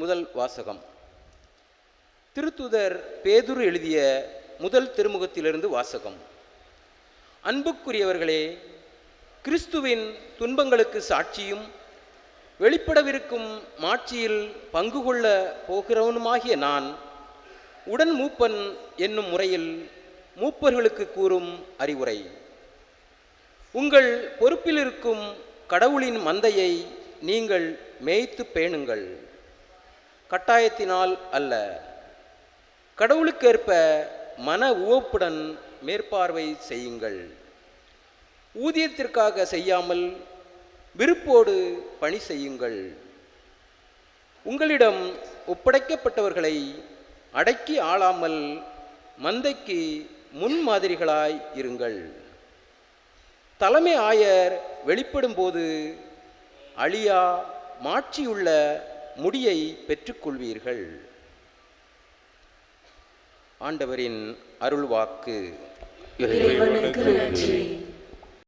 முதல் வாசகம். திருத்துதர் பேதுரு எழுதிய முதல் திருமுகத்திலிருந்து வாசகம். அன்புக்குரியவர்களே கிறிஸ்துவின் துன்பங்களுக்கு சாட்சியும் வெளிப்படவிருக்கும் மாட்சியில் பங்கு கொள்ள போகிறவனுமாகிய நான் உடன் மூப்பன் என்னும் முறையில் மூப்பர்களுக்கு கூறும் அறிவுரை. உங்கள் பொறுப்பில் இருக்கும் கடவுளின் மந்தையை நீங்கள் மேய்த்து பேணுங்கள். கட்டாயத்தினால் அல்ல. கடவுளுக்கேற்ப மன உவப்புடன் மேற்பார்வை செய்யுங்கள். ஊதியத்திற்காக செய்யாமல் விருப்போடு பணி செய்யுங்கள். உங்களிடம் ஒப்படைக்கப்பட்டவர்களை அடக்கி ஆளாமல் மந்தைக்கு முன்மாதிரிகளாய் இருங்கள். தலைமை ஆயர் வெளிப்படும்போது அழியா மாட்சியுள்ள முடியை பெற்றுக்கொள்வீர்கள். ஆண்டவரின் அருள்வாக்கு. இறைவனுக்கு நன்றி.